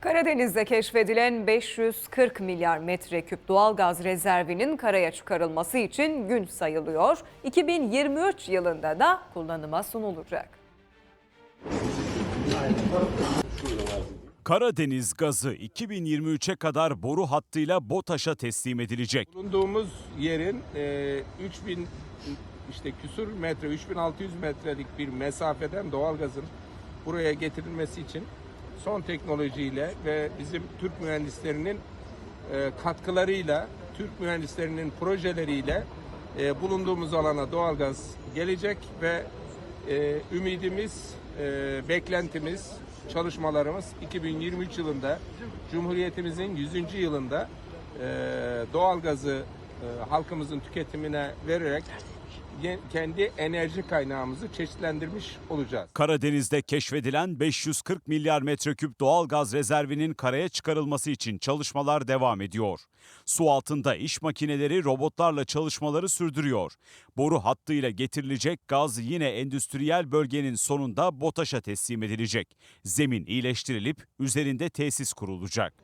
Karadeniz'de keşfedilen 540 milyar metreküp doğalgaz rezervinin karaya çıkarılması için gün sayılıyor. 2023 yılında da kullanıma sunulacak. Karadeniz gazı 2023'e kadar boru hattıyla BOTAŞ'a teslim edilecek. Bulunduğumuz yerin e, 3000 işte küsur metre, 3600 metrelik bir mesafeden doğalgazın buraya getirilmesi için son teknolojiyle ve bizim Türk mühendislerinin e, katkılarıyla, Türk mühendislerinin projeleriyle e, bulunduğumuz alana doğalgaz gelecek ve e, ümidimiz, beklentimiz, çalışmalarımız 2023 yılında Cumhuriyetimizin 100. yılında e, doğalgazı halkımızın tüketimine vererek kendi enerji kaynağımızı çeşitlendirmiş olacağız. Karadeniz'de keşfedilen 540 milyar metreküp doğalgaz rezervinin karaya çıkarılması için çalışmalar devam ediyor. Su altında iş makineleri robotlarla çalışmaları sürdürüyor. Boru hattıyla getirilecek gaz yine endüstriyel bölgenin sonunda BOTAŞ'a teslim edilecek. Zemin iyileştirilip üzerinde tesis kurulacak.